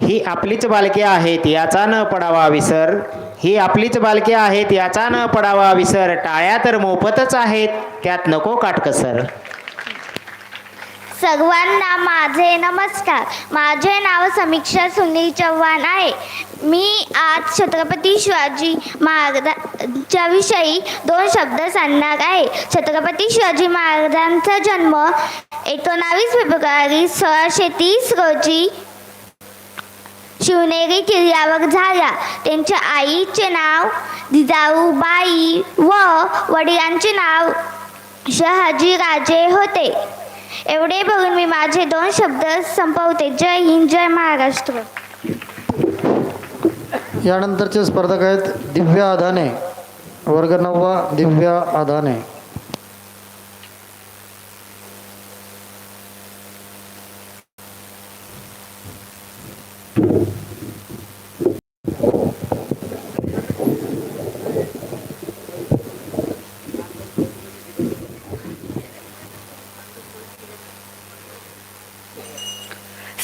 ही आपलीच बालके आहेत याचा न पडावा विसर. ही आपलीच बालके आहेत याचा न पडावा विसर. टाळ्या तर मोफतच आहेत त्यात नको काटकसर. सर्वांना माझे नमस्कार. माझे नाव समीक्षा सुनील चव्हाण आहे. मी आज छत्रपती शिवाजी महाराजांच्या विषयी दोन शब्द सांगणार आहे. छत्रपती शिवाजी महाराजांचा जन्म एकोणावीस फेब्रुवारी सोळाशे तीस रोजी शिवनेरी किल्ल्यावर झाला त्यांच्या आईचे नाव जिजाऊबाई व वडिलांचे नाव शहाजी राजे होते. एवढे बघून मी माझे दोन शब्द संपवते. जय हिंद जय महाराष्ट्र. यानंतरचे स्पर्धक आहेत दिव्या आधाने वर्ग नववा दिव्या आधाने Thank you.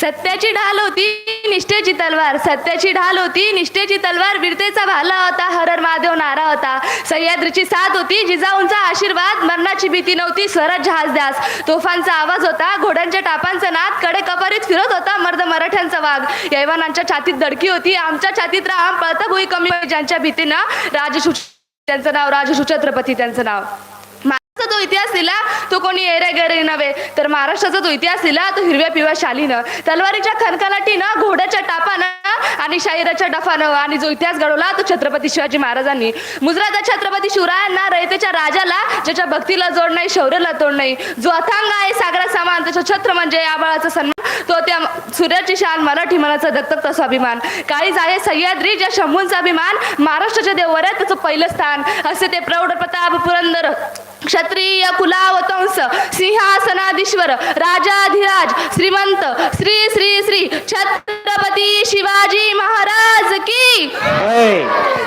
सत्याची ढाल होती निष्ठेची तलवार सत्याची ढाल होती निष्ठेची तलवार बिरतेचा भाला होता हरर महादेव नारा होता. सह्याद्रीची साथ होती जिजाऊंचा आशीर्वाद मरणाची भीती नव्हती स्वराज जहाज द्यास. तोफांचा आवाज होता घोड्यांच्या टापांचा नादकडे कपारीत फिरत होता मर्द मराठ्यांचा वाघ. यैवानांच्या छातीत धडकी होती आमच्या छातीत राम पळता भुई कमी ज्यांच्या भीतीनं राजशू त्यांचं नाव राजशू छत्रपती त्यांचं नाव. जो इतिहास दिला तो कोणी येरे नव्हे. तर महाराष्ट्राचा जो इतिहास दिला तो हिरव्या पिवळ्या शालीनं. तलवारीच्या खनखनाटीनं घोड्याच्या टापानं आणि शाहिराच्या डफानं आणि जो इतिहास घडवला तो छत्रपती शिवाजी महाराजांनी. मुजराचा छत्रपती शिवरायांना रयतेच्या राजाला ज्याच्या भक्तीला जोड नाही शौर्याला तोड नाही. जो अथांग आहे सागरा समान त्याचं छत्र म्हणजे या बाळाचा सन्मान. तो त्या सूर्याची शान मराठी मनाचा दत्तकचा स्वाभिमान. काळीज आहे सह्याद्री ज्या शंभूंचा अभिमान महाराष्ट्राच्या देवऱ्यात त्याचं पहिलं स्थान. असे ते प्रौढ प्रताप पुरंदर क्षत्रिय कुलावतंस सिंहासनाधीश्वर राजाधिराज श्रीमंत श्री श्री श्री छत्रपती शिवाजी महाराज की।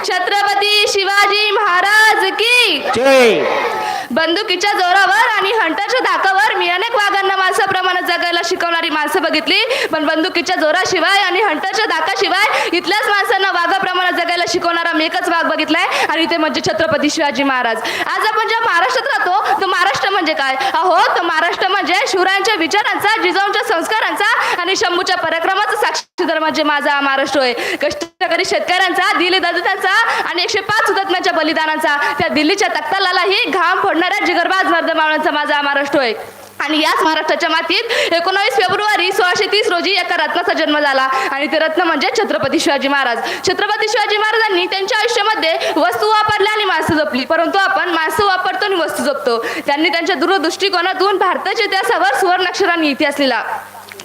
छत्रपती शिवाजी महाराज की। जय। बंदुकीच्या जोरावर आणि हंटाच्या धाकावर मी अनेक वाघांना माणसाप्रमाणे जगायला शिकवणारी माणसं बघितली. पण बंदुकीच्या जोराशिवाय आणि हंटाच्या धाकाशिवाय इथल्याच माणसांना वाघाप्रमाणे जगायला शिकवणारा मी एकच वाघ बघितलाय. आणि ते म्हणजे छत्रपती शिवाजी महाराज. आज आपण ज्या महाराष्ट्रात राहतो म्हणजे काय? अहो तो महाराष्ट्र म्हणजे शिवरायांच्या विचारांचा जिजाऊंच्या संस्कारांचा आणि शंभूच्या पराक्रमाचा साक्षीदार म्हणजे माझा महाराष्ट्र होय कष्टकरी शेतकऱ्यांचा दिली दलितांचा आणि एकशे पाच हुतात्म्यांच्या बलिदानांचा. त्या दिल्लीच्या तख्तालाही घाम फोडणाऱ्या जिगरबाज मर्दमावळांचा माझा महाराष्ट्र होय आणि याच महाराष्ट्राच्या मातीत एकोणावीस फेब्रुवारी सोळाशे तीस रोजी एका रत्नाचा जन्म झाला. आणि ते रत्न म्हणजे छत्रपती शिवाजी महाराज. छत्रपती शिवाजी महाराजांनी त्यांच्या आयुष्यामध्ये वस्तू वापरल्या आणि माणसं जपली. परंतु आपण माणसं वापर आणि वस्तू जपतो. त्यांनी त्यांच्या दूरदृष्टिकोनातून भारताच्या इतिहासावर सुवर्णाक्षरांनी इतिहास लिहिला.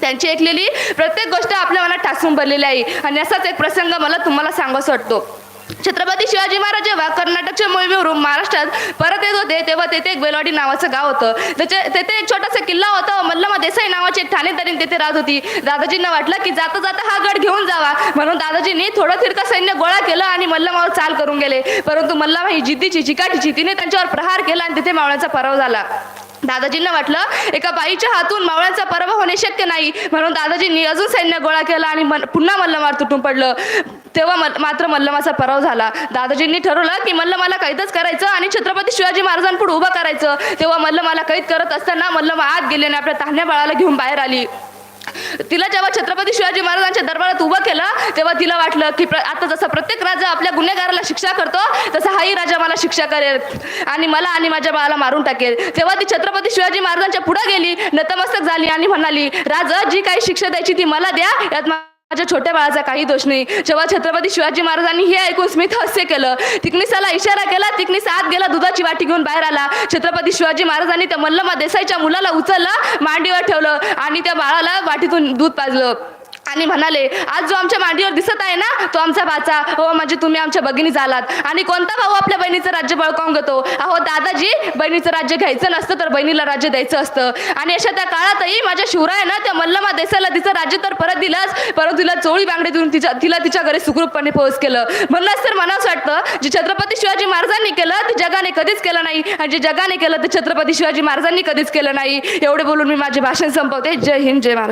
त्यांची ऐकलेली प्रत्येक गोष्ट आपल्या मनात ठासून भरलेली आहे. आणि असाच एक प्रसंग मला तुम्हाला सांगावासा वाटतो. छत्रपती शिवाजी महाराज जेव्हा कर्नाटकच्या मोहिमेवरून महाराष्ट्रात परत येत होते तेव्हा तेथे एक बेलवाडी नावाचं गाव होतं. त्याच्या तेथे एक छोटासा किल्ला होता मल्लमा देसाई नावाची एक ठाणेदारी तेथे राहत होती. दादाजींना वाटलं की जाता जाता हा गड घेऊन जावा. म्हणून दादाजींनी थोडं तिरका सैन्य गोळा केलं आणि मल्लमावर चाल करून गेले. परंतु मल्लमा ही जिद्दीची चिकाटीची तिने त्यांच्यावर प्रहार केला आणि तिथे मावळ्यांचा पराव झाला. दादाजींना वाटलं एका बाईच्या हातून मावळ्यांचा पराभव होणे शक्य नाही. म्हणून दादाजींनी अजून सैन्य गोळा केला आणि पुन्हा मल्लमार तुटून पडलं. तेव्हा मात्र मल्लमाचा पराव झाला. दादाजींनी ठरवलं की मल्लमाला कैदच करायचं आणि छत्रपती शिवाजी महाराजांपुढे उभं करायचं. तेव्हा मल्लमाला कैद करत असताना मल्लमा आत गेली आणि आपल्या तान्ह्या बाळाला घेऊन बाहेर आली. तिला जेव्हा छत्रपती शिवाजी महाराजांच्या दरबारात उभं केलं तेव्हा तिला वाटलं की प्र- आता जसा प्रत्येक राजा आपल्या गुन्हेगाराला शिक्षा करतो तसा हाही राजा मला शिक्षा करेल आणि मला आणि माझ्या बाळाला मारून टाकेल. तेव्हा ती छत्रपती शिवाजी महाराजांच्या पुढे गेली नतमस्तक झाली आणि म्हणाली राजा जी काही शिक्षा द्यायची ती मला द्या यात माझ्या छोट्या बाळाचा काही दोष नाही. जेव्हा छत्रपती शिवाजी महाराजांनी हे ऐकून स्मित हास्य केलं तिकनिसाला इशारा केला तिकनिस आत गेला दुधाची वाटी घेऊन बाहेर आला. छत्रपती शिवाजी महाराजांनी त्या मल्लमा देसाईच्या मुलाला उचललं मांडीवर ठेवलं आणि त्या बाळाला वाटीतून दूध पाजलं. आणि म्हणाले आज जो आमच्या मांडीवर दिसत आहे ना तो आमचा बाचा हो म्हणजे तुम्ही आमच्या भगिनी झालात. आणि कोणता भाऊ आपल्या बहिणीचं राज्य बळकावून घेतो? अहो दादाजी बहिणीचं राज्य घ्यायचं नसतं तर बहिणीला राज्य द्यायचं असतं. आणि अशा त्या काळातही माझ्या शिवराय ना त्या मल्लमा देसाईला तिचं राज्य तर परत दिलंच. परत तिला चोळी बांगडे देऊन तिच्या तिला तिच्या घरी सुखरूपपणे पोहोच केलं. म्हणूनच तर मला असं वाटतं जे छत्रपती शिवाजी महाराजांनी केलं ते जगाने कधीच केलं नाही. आणि जे जगाने केलं ते छत्रपती शिवाजी महाराजांनी कधीच केलं नाही. एवढे बोलून मी माझे भाषण संपवते. जय हिंद जय महाराज